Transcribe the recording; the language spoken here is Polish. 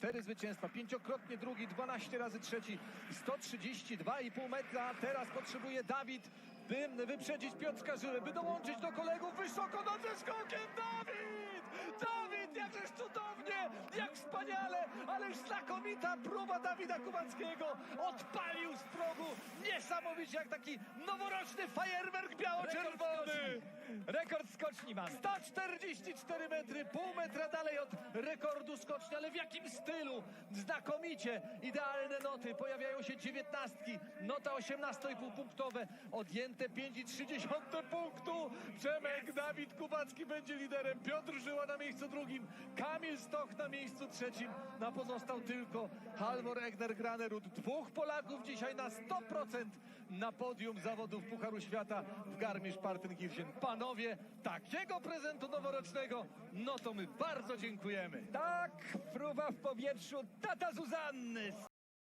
Cztery zwycięstwa, pięciokrotnie drugi, 12 razy trzeci, 132,5 metra. Teraz potrzebuje Dawid, by wyprzedzić Piotrka Żyłę, by dołączyć do kolegów wysoko nad zeskokiem. Dawid! Dawid, jakżeż cudownie, jak wspaniale, ależ znakomita próba Dawida Kubackiego. Odpalił z progu, niesamowicie jak taki noworoczny fajerwerk biało-czerwony. Rekord skoczni ma 144 metry, pół metra dalej od rekordu skoczni, ale w jakim stylu? Znakomicie, idealne noty, pojawiają się dziewiętnastki, nota 18,5 punktowe, odjęte 5,3 punktu. Przemek Dawid Kubacki będzie liderem, Piotr Żyła na miejscu drugim, Kamil Stoch na miejscu trzecim, na pozostał tylko Halvor Egner Granerud. Dwóch Polaków dzisiaj na 100% na podium zawodów Pucharu Świata w Garmisch-Partenkirchen. Panowie, takiego prezentu noworocznego, no to my bardzo dziękujemy. Tak, fruwa w powietrzu, tata Zuzanny.